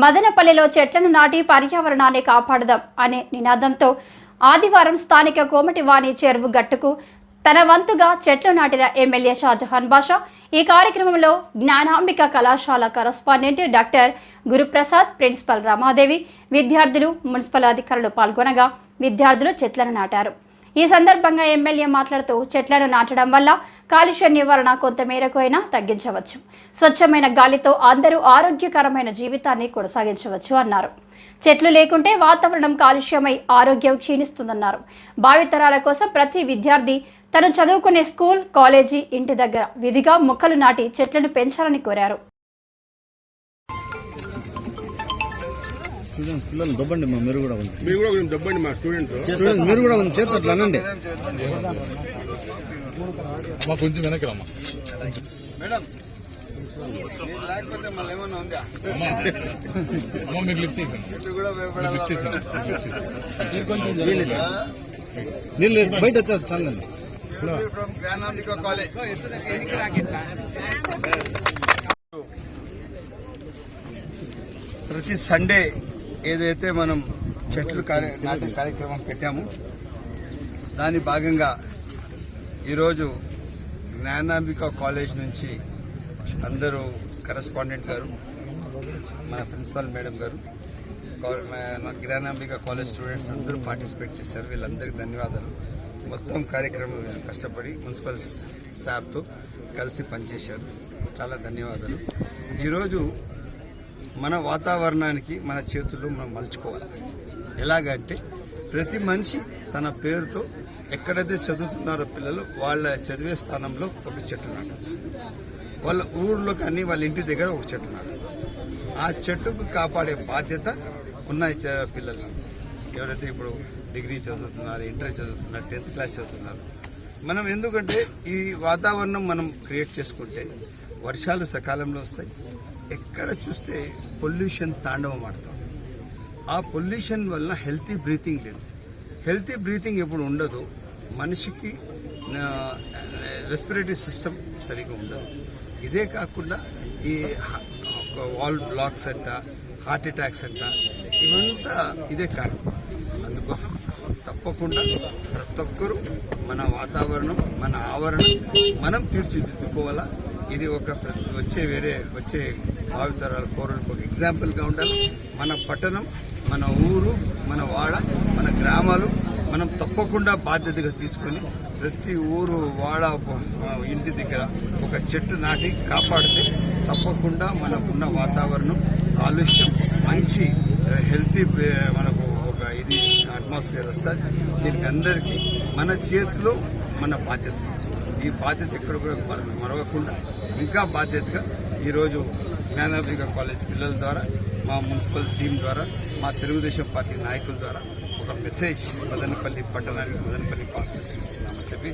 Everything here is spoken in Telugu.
మదనపల్లిలో చెట్లను నాటి పర్యావరణాన్ని కాపాడదాం అనే నినాదంతో ఆదివారం స్థానిక కోమటివాణి చెరువు గట్టుకు తన వంతుగా చెట్లు నాటిన ఎమ్మెల్యే షాజహాన్ బాషా ఈ కార్యక్రమంలో జ్ఞానాంబిక కళాశాల correspondent doctor Guruprasad principal Ramadevi విద్యార్థులు మున్సిపల్ అధికారులు పాల్గొనగా విద్యార్థులు చెట్లను నాటారు. ఈ సందర్భంగా ఎమ్మెల్యే మాట్లాడుతూ చెట్లను నాటడం వల్ల కాలుష్య నివారణ కొంతమేరకు అయినా తగ్గించవచ్చు. స్వచ్ఛమైన గాలితో అందరూ ఆరోగ్యకరమైన జీవితాన్ని కొనసాగించవచ్చు అన్నారు. చెట్లు లేకుంటే వాతావరణం కాలుష్యమై ఆరోగ్యం క్షీణిస్తుందన్నారు. భావితరాల కోసం ప్రతి విద్యార్థి తను చదువుకునే స్కూల్ కాలేజీ ఇంటి దగ్గర విధిగా మొక్కలు నాటి చెట్లను పెంచాలని కోరారు. చూడండి పిల్లలు దొబ్బండి మా మీరు కూడా ఉంది. మీరు కూడా కొంచెం దెబ్బండి మా స్టూడెంట్ చూడండి మీరు కూడా ఉంది చేతి అట్లా అనండి. మా కొంచెం వెనక్కి రమ్మా. మేడం మీరు లిఫ్ట్ చేసాను లిఫ్ట్ చేసాను నీళ్ళు బయట వచ్చేది కాలేజ్ ప్రతి సండే ఏదైతే మనం చెట్లు కార్య నాటే కార్యక్రమం పెట్టామో దాని భాగంగా ఈరోజు జ్ఞానాంబిక కాలేజ్ నుంచి అందరూ కరెస్పాండెంట్ గారు మన ప్రిన్సిపల్ మేడం గారు మన జ్ఞానాంబిక కాలేజ్ స్టూడెంట్స్ అందరూ పార్టిసిపేట్ చేశారు. వీళ్ళందరికీ ధన్యవాదాలు. మొత్తం కార్యక్రమం కష్టపడి మున్సిపల్ స్టాఫ్తో కలిసి పనిచేశారు. చాలా ధన్యవాదాలు. ఈరోజు మన వాతావరణానికి మన చేతుల్లో మనం మలుచుకోవాలి. ఎలాగంటే ప్రతి మనిషి తన పేరుతో ఎక్కడైతే చదువుతున్నారో పిల్లలు వాళ్ళ చదివే స్థానంలో ఒక చెట్టు నాటాలి వాళ్ళ ఊర్లో కానీ వాళ్ళ ఇంటి దగ్గర ఒక చెట్టు నాటాలి ఆ చెట్టుకు కాపాడే బాధ్యత ఉన్నాయి పిల్లలు. ఎవరైతే ఇప్పుడు డిగ్రీ చదువుతున్నారు ఇంటర్ చదువుతున్నారు టెన్త్ క్లాస్ చదువుతున్నారు మనం ఎందుకంటే ఈ వాతావరణం మనం క్రియేట్ చేసుకుంటే వర్షాలు సకాలంలో వస్తాయి ఎక్కడ చూస్తే పొల్యూషన్ తాండవం ఆడతాం. ఆ పొల్యూషన్ వల్ల హెల్తీ బ్రీతింగ్ లేదు. హెల్తీ బ్రీతింగ్ ఎప్పుడు ఉండదు. మనిషికి రెస్పిరేటరీ సిస్టమ్ సరిగా ఉండదు. ఇదే కాకుండా ఈ ఒక వాల్ బ్లాక్స్ అంట హార్ట్ అటాక్స్ అంట ఇవంతా ఇదే కారణం. అందుకోసం తప్పకుండా ప్రతి ఒక్కరూ మన వాతావరణం మన ఆవరణం మనం తీర్చిదిద్దుకోవాలా? ఇది ఒక వచ్చే వేరే వచ్చే భావితరాల పౌరులకు ఒక ఎగ్జాంపుల్గా ఉండాలి. మన పట్టణం మన ఊరు మన వాడ మన గ్రామాలు మనం తప్పకుండా బాధ్యతగా తీసుకొని ప్రతి ఊరు వాడ ఇంటి దగ్గర ఒక చెట్టు నాటి కాపాడితే తప్పకుండా మనకున్న వాతావరణం కాలుష్యం మంచి హెల్తీ మనకు ఒక ఇది అట్మాస్ఫియర్ వస్తుంది. దీనికి అందరికీ మన చేతిలో మన బాధ్యత. ఈ బాధ్యత ఎక్కడ కూడా మరవకుండా ఇంకా బాధ్యతగా ఈరోజు జ్ఞానాభిక కాలేజ్ పిల్లల ద్వారా మా మున్సిపల్ టీం ద్వారా మా తెలుగుదేశం పార్టీ నాయకుల ద్వారా ఒక మెసేజ్ మదనపల్లి పట్టణానికి మదనపల్లి కాన్స్టిట్యూన్సీ ఇస్తున్నామని చెప్పి